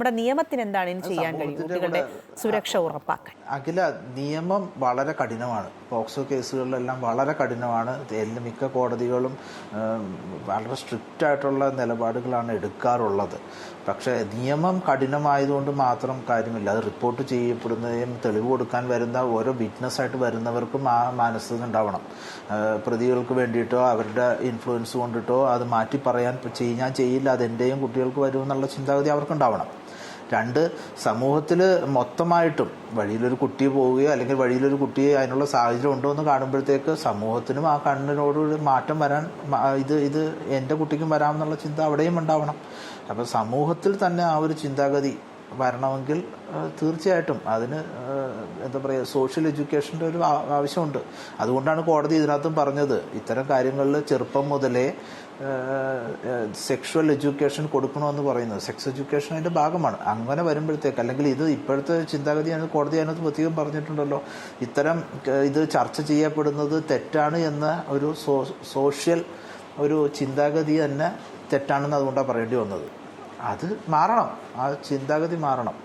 നമ്മുടെ നിയമത്തിന് എന്താണ് ഇനി ചെയ്യാൻ കഴിയും? കുട്ടികളുടെ സുരക്ഷ ഉറപ്പാക്കാൻ. അഖില നിയമം വളരെ കഠിനമാണ്. പോക്സോ കേസുകളിലെല്ലാം വളരെ കഠിനമാണ്. എല്ലാ മിക്ക കോടതികളും വളരെ സ്ട്രിക്റ്റ് ആയിട്ടുള്ള നിലപാടുകളാണ് എടുക്കാറുള്ളത്. പക്ഷേ നിയമം കഠിനമായതുകൊണ്ട് മാത്രം കാര്യമില്ല. അത് റിപ്പോർട്ട് ചെയ്യപ്പെടുന്നതിനും തെളിവ് കൊടുക്കാൻ വരുന്ന ഓരോ വിറ്റ്നസ് ആയിട്ട് വരുന്നവർക്കും ആ മാനസികം ഉണ്ടാവണം. പ്രതികൾക്ക് വേണ്ടിയിട്ടോ അവരുടെ ഇൻഫ്ലുവൻസ് കൊണ്ടിട്ടോ അത് മാറ്റി പറയാൻ ചെയ്യാൻ ചെയ്യില്ല അത് എന്റെയും കുട്ടികൾക്ക് വരുമെന്നുള്ള ചിന്താഗതി അവർക്കുണ്ടാവണം. രണ്ട് സമൂഹത്തിൽ മൊത്തമായിട്ടും വഴിയിലൊരു കുട്ടി പോവുകയോ അല്ലെങ്കിൽ വഴിയിലൊരു കുട്ടി അതിനുള്ള സാഹചര്യം ഉണ്ടോ എന്ന് കാണുമ്പോഴത്തേക്ക് സമൂഹത്തിനും ആ കണ്ണിനോട് ഒരു മാറ്റം വരാൻ ഇത് ഇത് എന്റെ കുട്ടിക്കും വരാമെന്നുള്ള ചിന്ത അവിടെയും ഉണ്ടാവണം. അപ്പോൾ സമൂഹത്തിൽ തന്നെ ആ ഒരു ചിന്താഗതി വരണമെങ്കിൽ തീർച്ചയായിട്ടും അതിന് എന്താ പറയുക സോഷ്യൽ എഡ്യൂക്കേഷന്റെ ഒരു ആവശ്യമുണ്ട്. അതുകൊണ്ടാണ് കോടതി ഇതിനകത്തും പറഞ്ഞത്. ഇത്തരം കാര്യങ്ങളിൽ ചെറുപ്പം മുതലേ സെക്ഷുവൽ എഡ്യൂക്കേഷൻ കൊടുക്കണമെന്ന് പറയുന്നത് സെക്സ് എഡ്യൂക്കേഷൻ അതിന്റെ ഭാഗമാണ്. അങ്ങനെ വരുമ്പോഴത്തേക്ക് അല്ലെങ്കിൽ ഇത് ഇപ്പോഴത്തെ ചിന്താഗതി അതിന് കോടതി അതിനകത്ത് പ്രത്യേകം പറഞ്ഞിട്ടുണ്ടല്ലോ. ഇത്തരം ഇത് ചർച്ച ചെയ്യപ്പെടുന്നത് തെറ്റാണ് എന്ന ഒരു സോഷ്യൽ ഒരു ചിന്താഗതി തന്നെ തെറ്റാണെന്ന് അതുകൊണ്ടാണ് പറയേണ്ടി വന്നത്. അത് മാറണം. ആ ചിന്താഗതി മാറണം.